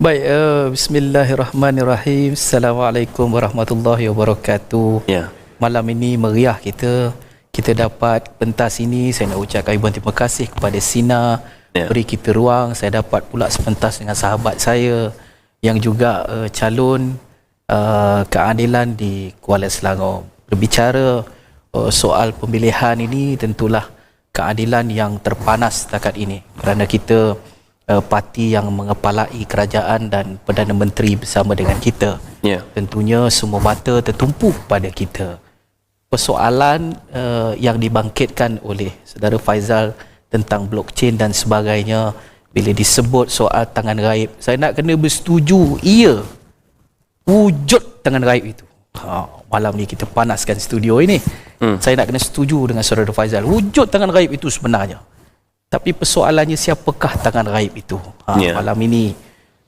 Baik, uh, bismillahirrahmanirrahim. Assalamualaikum warahmatullahi wabarakatuh. Ya. Malam ini meriah kita. Kita dapat pentas ini. Saya nak ucapkan ribuan terima kasih kepada Sina. Ya. Beri kita ruang. Saya dapat pula sepentas dengan sahabat saya yang juga uh, calon uh, keadilan di Kuala Selangor. Berbicara uh, soal pemilihan ini tentulah keadilan yang terpanas setakat ini. Kerana kita uh, parti yang mengepalai kerajaan dan Perdana Menteri bersama dengan kita. Ya. Tentunya semua mata tertumpu pada kita. Persoalan uh, yang dibangkitkan oleh saudara Faizal tentang blockchain dan sebagainya bila disebut soal tangan gaib, saya nak kena bersetuju, iya. Wujud tangan gaib itu. Ha, malam ni kita panaskan studio ini. Hmm. Saya nak kena setuju dengan saudara Faizal. Wujud tangan gaib itu sebenarnya. Tapi persoalannya siapakah tangan gaib itu? Ha, Ya. Malam ini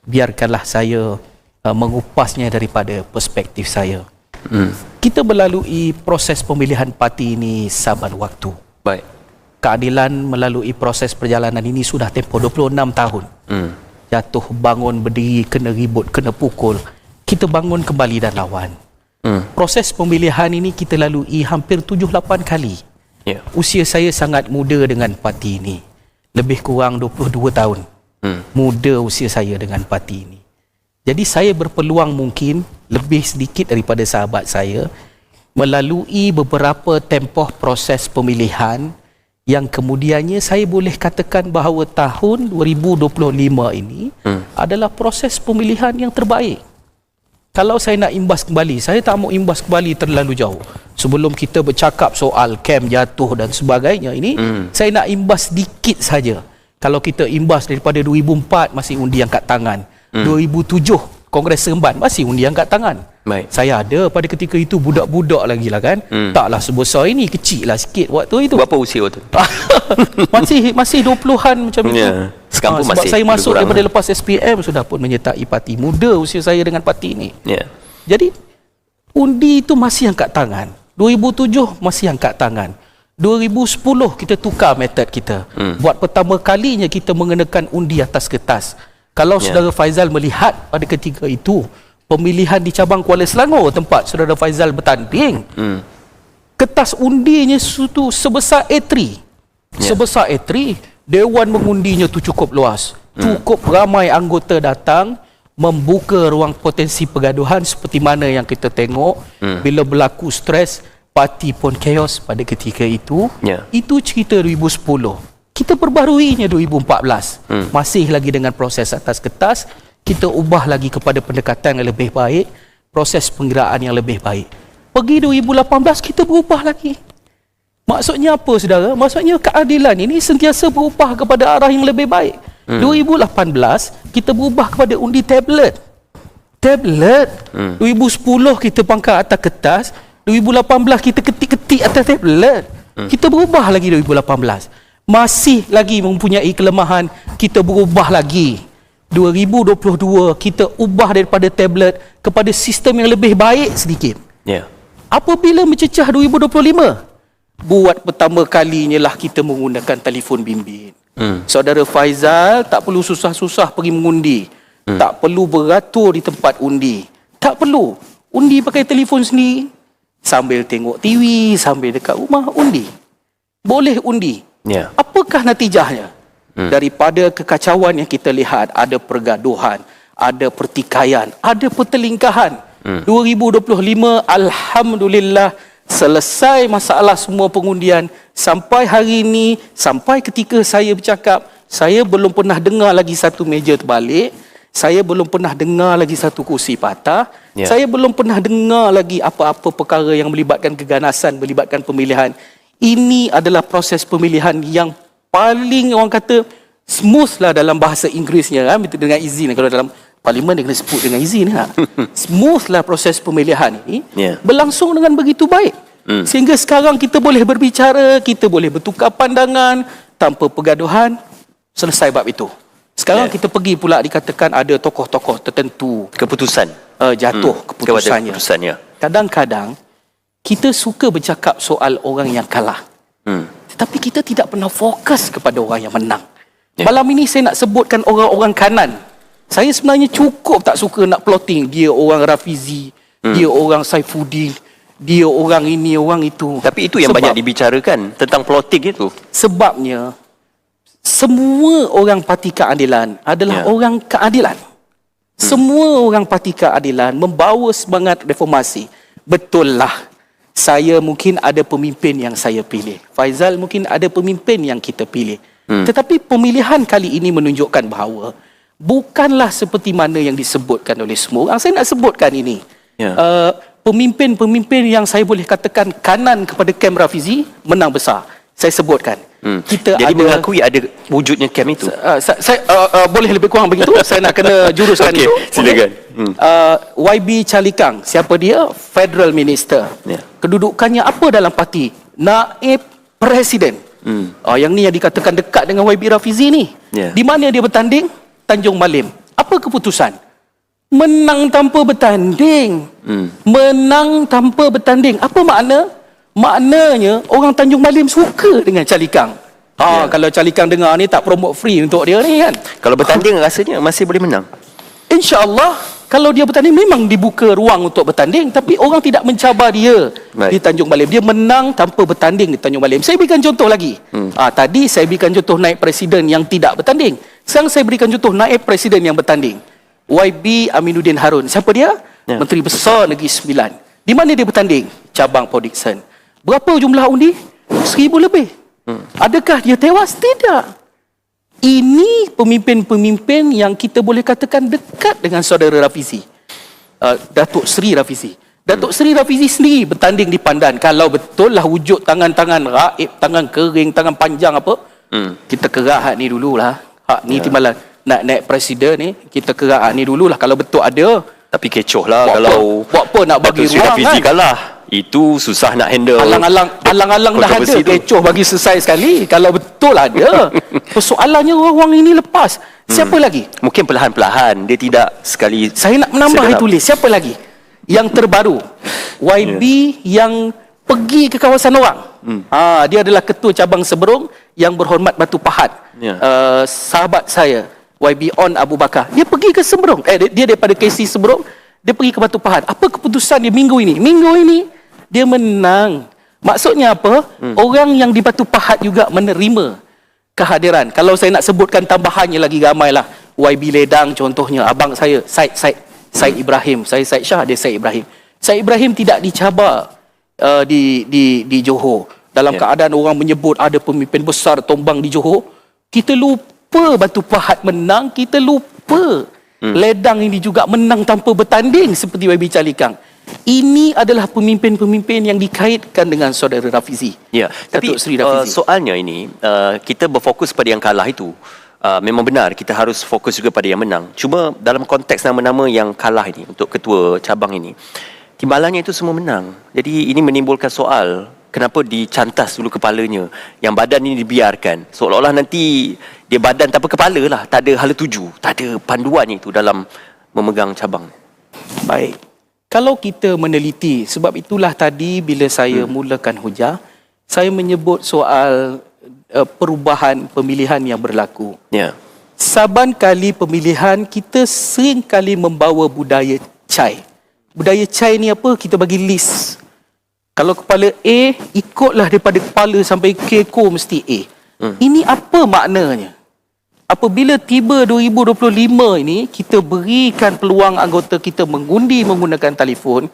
biarkanlah saya uh, mengupasnya daripada perspektif saya. Hmm. Kita melalui proses pemilihan parti ini saban waktu. Baik. Keadilan melalui proses perjalanan ini sudah tempoh 26 tahun. Hmm. Jatuh, bangun, berdiri, kena ribut, kena pukul. Kita bangun kembali dan lawan. Hmm. Proses pemilihan ini kita lalui hampir 7-8 kali. Ya. Usia saya sangat muda dengan parti ini. Lebih kurang 22 tahun. Hmm. Muda usia saya dengan parti ini. Jadi saya berpeluang mungkin lebih sedikit daripada sahabat saya melalui beberapa tempoh proses pemilihan yang kemudiannya saya boleh katakan bahawa tahun 2025 ini Hmm. adalah proses pemilihan yang terbaik. Kalau saya nak imbas kembali, saya tak mau imbas kembali terlalu jauh. Sebelum kita bercakap soal kem jatuh dan sebagainya ini, Hmm. saya nak imbas sedikit saja. Kalau kita imbas daripada 2004 masih undi angkat tangan. Hmm. 2007 Kongres Seremban masih undi angkat tangan. Baik. Saya ada pada ketika itu budak-budak lagi lah kan. Hmm. Taklah sebesar ini, kecil lah sikit waktu itu. Berapa usia waktu tu? masih masih 20-an macam itu. Ya. Sekarang Ah, sebab masih saya masuk daripada lah. lepas SPM sudah pun menyertai parti muda usia saya dengan parti ini. Ya. Jadi undi itu masih angkat tangan. 2007 masih angkat tangan. 2010 kita tukar metod kita. Hmm. Buat pertama kalinya kita mengenakan undi atas kertas. Kalau Ya. saudara Faizal melihat pada ketika itu pemilihan di cabang Kuala Selangor tempat saudara Faizal bertanding, Hmm. kertas undinya itu sebesar A3. Ya. Sebesar A3, dewan mengundinya tu cukup luas. Hmm. Cukup ramai anggota datang membuka ruang potensi pergaduhan seperti mana yang kita tengok Hmm. bila berlaku stres parti pun chaos pada ketika itu. Ya. Itu cerita 2010. Kita perbaharuinya 2014. Hmm. Masih lagi dengan proses atas kertas, kita ubah lagi kepada pendekatan yang lebih baik, proses pengiraan yang lebih baik. Pergi 2018 kita berubah lagi. Maksudnya apa saudara? Maksudnya keadilan ini sentiasa berubah kepada arah yang lebih baik. Hmm. 2018 kita berubah kepada undi tablet. Tablet. Hmm. 2010 kita pangkat atas kertas, 2018 kita ketik-ketik atas tablet. Hmm. Kita berubah lagi 2018. Masih lagi mempunyai kelemahan, kita berubah lagi. 2022 kita ubah daripada tablet kepada sistem yang lebih baik sedikit. Ya. Apabila mencecah 2025, buat pertama kalinya lah kita menggunakan telefon bimbit. Hmm. Saudara Faizal tak perlu susah-susah pergi mengundi. Hmm. Tak perlu beratur di tempat undi. Tak perlu. Undi pakai telefon sendiri. Sambil tengok TV, sambil dekat rumah, undi. Boleh undi. Ya. Apakah natijahnya? Hmm. Daripada kekacauan yang kita lihat, ada pergaduhan, ada pertikaian, ada pertelingkahan. Hmm. 2025, Alhamdulillah, selesai masalah semua pengundian. Sampai hari ini, sampai ketika saya bercakap, saya belum pernah dengar lagi satu meja terbalik. Saya belum pernah dengar lagi satu kursi patah. Ya. Saya belum pernah dengar lagi apa-apa perkara yang melibatkan keganasan, melibatkan pemilihan. Ini adalah proses pemilihan yang paling orang kata smooth lah dalam bahasa Inggerisnya kan dengan izin kalau dalam parlimen dia kena sebut dengan izin ha. smooth lah proses pemilihan ini Ya. berlangsung dengan begitu baik Hmm. sehingga sekarang kita boleh berbicara kita boleh bertukar pandangan tanpa pergaduhan selesai bab itu sekarang Ya. kita pergi pula dikatakan ada tokoh-tokoh tertentu Keputusan. uh, jatuh Hmm. keputusannya Keputusan, ya. kadang-kadang kita suka bercakap soal orang yang kalah Hmm. Tetapi kita tidak pernah fokus kepada orang yang menang. Ya. Malam ini saya nak sebutkan orang-orang kanan. Saya sebenarnya cukup tak suka nak plotting dia orang Rafizi, hmm. dia orang Saifuddin, dia orang ini, orang itu. Tapi itu yang Sebab- banyak dibicarakan tentang plotting itu. Sebabnya semua orang parti keadilan adalah Ya. orang keadilan. Semua orang parti keadilan membawa semangat reformasi. Betul lah. Saya mungkin ada pemimpin yang saya pilih. Faizal mungkin ada pemimpin yang kita pilih. Hmm. Tetapi pemilihan kali ini menunjukkan bahawa bukanlah seperti mana yang disebutkan oleh semua orang. Saya nak sebutkan ini. Ya. Uh, pemimpin-pemimpin yang saya boleh katakan kanan kepada Kem Rafizi menang besar. Saya sebutkan. Hmm. Kita Jadi ada mengakui ada wujudnya camp itu. Uh, saya, uh, uh, boleh lebih kurang begitu. saya nak kena juruskan Okey, itu. silakan. Hmm. Uh, YB Chalikang, siapa dia? Federal Minister. Ya. Kedudukannya apa dalam parti? Naib Presiden. Hmm. Uh, yang ni yang dikatakan dekat dengan YB Rafizi ni. Ya. Di mana dia bertanding? Tanjung Malim. Apa keputusan? Menang tanpa bertanding. Hmm. Menang tanpa bertanding. Apa makna? Maknanya orang Tanjung Malim suka dengan Calikang. Ah, Ya. kalau Calikang dengar ni tak promote free untuk dia ni kan. Kalau bertanding rasanya masih boleh menang. InsyaAllah kalau dia bertanding memang dibuka ruang untuk bertanding tapi orang tidak mencabar dia Baik. di Tanjung Malim. Dia menang tanpa bertanding di Tanjung Malim. Saya berikan contoh lagi. Hmm. Ah, tadi saya berikan contoh naib presiden yang tidak bertanding. Sekarang saya berikan contoh naib presiden yang bertanding. YB Aminuddin Harun. Siapa dia? Ya. Menteri Besar Negeri Sembilan. Di mana dia bertanding? Cabang Port Dickson. Berapa jumlah undi? Seribu lebih. Hmm. Adakah dia tewas? Tidak. Ini pemimpin-pemimpin yang kita boleh katakan dekat dengan saudara Rafizi. Uh, Datuk Seri Rafizi. Datuk Seri Rafizi sendiri bertanding di Pandan. Kalau betul lah wujud tangan-tangan raib, tangan kering, tangan panjang apa, Hmm. kita kerak hak ni dululah. Hak ni timbalan nak naik presiden ni, kita kerak hak ni dululah. Kalau betul ada, Tapi kecoh lah Buat kalau apa? Buat apa nak bagi Datuk Seri ruang, Hafizi kan? kalah. Itu susah nak handle. alang-alang alang-alang dah ada kecoh bagi selesai sekali. Kalau betul ada, persoalannya orang ini lepas. Siapa lagi? Mungkin perlahan-perlahan dia tidak sekali Saya nak menambah segenap. tulis siapa lagi? Yang terbaru. YB yang pergi ke kawasan orang. Hmm. Ha, dia adalah ketua cabang Seberong yang berhormat Batu Pahat. Ya. Uh, sahabat saya YB On Abu Bakar. Dia pergi ke Seberong. Eh dia- dia daripada KC Seberong, dia pergi ke Batu Pahat. Apa keputusan dia minggu ini? Minggu ini dia menang. Maksudnya apa? Hmm. Orang yang di Batu Pahat juga menerima kehadiran. Kalau saya nak sebutkan tambahannya lagi ramailah. YB Ledang contohnya, abang saya Said Said Said Ibrahim. Saya Said Shah, dia Said Ibrahim. Said Ibrahim tidak dicabar uh, di di di Johor. Dalam Ya. keadaan orang menyebut ada pemimpin besar tombang di Johor, kita lupa Batu Pahat menang, kita lupa hmm. Ledang ini juga menang tanpa bertanding seperti YB Calikang. Ini adalah pemimpin-pemimpin yang dikaitkan dengan saudara Rafizi. Ya, tapi Datuk Seri uh, Rafizi. soalnya ini uh, kita berfokus pada yang kalah itu. Uh, memang benar kita harus fokus juga pada yang menang. Cuma dalam konteks nama-nama yang kalah ini untuk ketua cabang ini, timbalannya itu semua menang. Jadi ini menimbulkan soal kenapa dicantas dulu kepalanya yang badan ini dibiarkan seolah-olah nanti dia badan tanpa kepala lah tak ada hala tuju tak ada panduannya itu dalam memegang cabang Baik. Kalau kita meneliti, sebab itulah tadi bila saya hmm. mulakan hujah, saya menyebut soal uh, perubahan pemilihan yang berlaku. ya Saban kali pemilihan, kita sering kali membawa budaya cai. Budaya cai ni apa? Kita bagi list. Kalau kepala A, ikutlah daripada kepala sampai K ko mesti A. Hmm. Ini apa maknanya? Apabila tiba 2025 ini, kita berikan peluang anggota kita mengundi menggunakan telefon.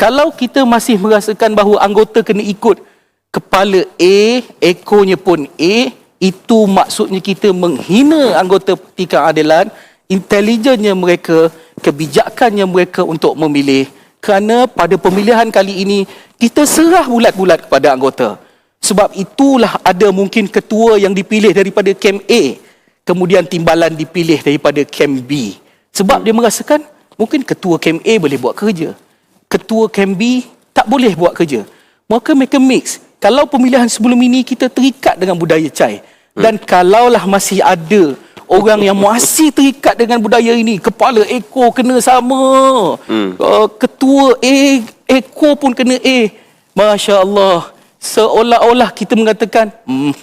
Kalau kita masih merasakan bahawa anggota kena ikut kepala A, ekornya pun A, itu maksudnya kita menghina anggota parti keadilan, intelijennya mereka, kebijakannya mereka untuk memilih. Kerana pada pemilihan kali ini, kita serah bulat-bulat kepada anggota. Sebab itulah ada mungkin ketua yang dipilih daripada camp A, kemudian timbalan dipilih daripada camp B. Sebab dia merasakan mungkin ketua camp A boleh buat kerja. Ketua camp B tak boleh buat kerja. Maka mereka mix. Kalau pemilihan sebelum ini kita terikat dengan budaya cai. Dan kalaulah masih ada orang yang masih terikat dengan budaya ini, kepala ekor kena sama. Hmm. Uh, ketua A, ekor pun kena A. Masya Allah. Seolah-olah kita mengatakan, hmm,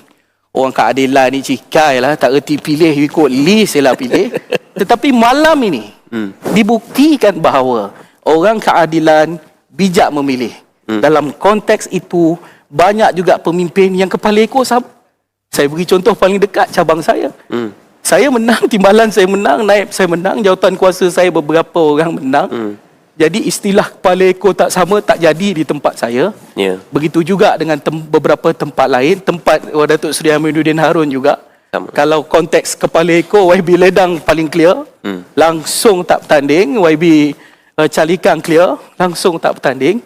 orang keadilan ni cikai lah, tak reti pilih, ikut list lah pilih. Tetapi malam ini Hmm. dibuktikan bahawa orang keadilan bijak memilih. Hmm. Dalam konteks itu banyak juga pemimpin yang kepala ekor sama. Saya beri contoh paling dekat cabang saya. Hmm. Saya menang, timbalan saya menang, naib saya menang, jawatan kuasa saya beberapa orang menang. Hmm. Jadi istilah kepala ekor tak sama tak jadi di tempat saya. Ya. Begitu juga dengan tem- beberapa tempat lain, tempat oh, Datuk Seri Aminuddin Harun juga. Sama. Kalau konteks kepala ekor YB Ledang paling clear, Hmm. langsung tak bertanding. YB uh, Calikang clear, langsung tak bertanding.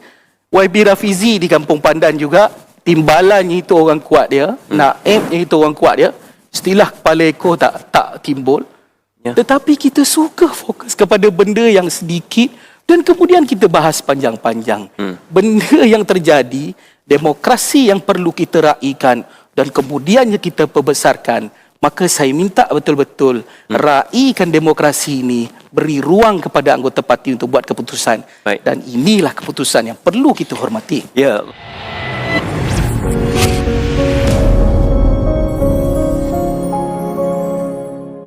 YB Rafizi di Kampung Pandan juga, timbalannya itu orang kuat dia, hmm. Naibnya itu orang kuat dia. Istilah kepala ekor tak tak timbul. Ya. Tetapi kita suka fokus kepada benda yang sedikit dan kemudian kita bahas panjang-panjang. Hmm. Benda yang terjadi, demokrasi yang perlu kita raikan dan kemudiannya kita perbesarkan. Maka saya minta betul-betul hmm. raikan demokrasi ini, beri ruang kepada anggota parti untuk buat keputusan. Baik. Dan inilah keputusan yang perlu kita hormati. Ya.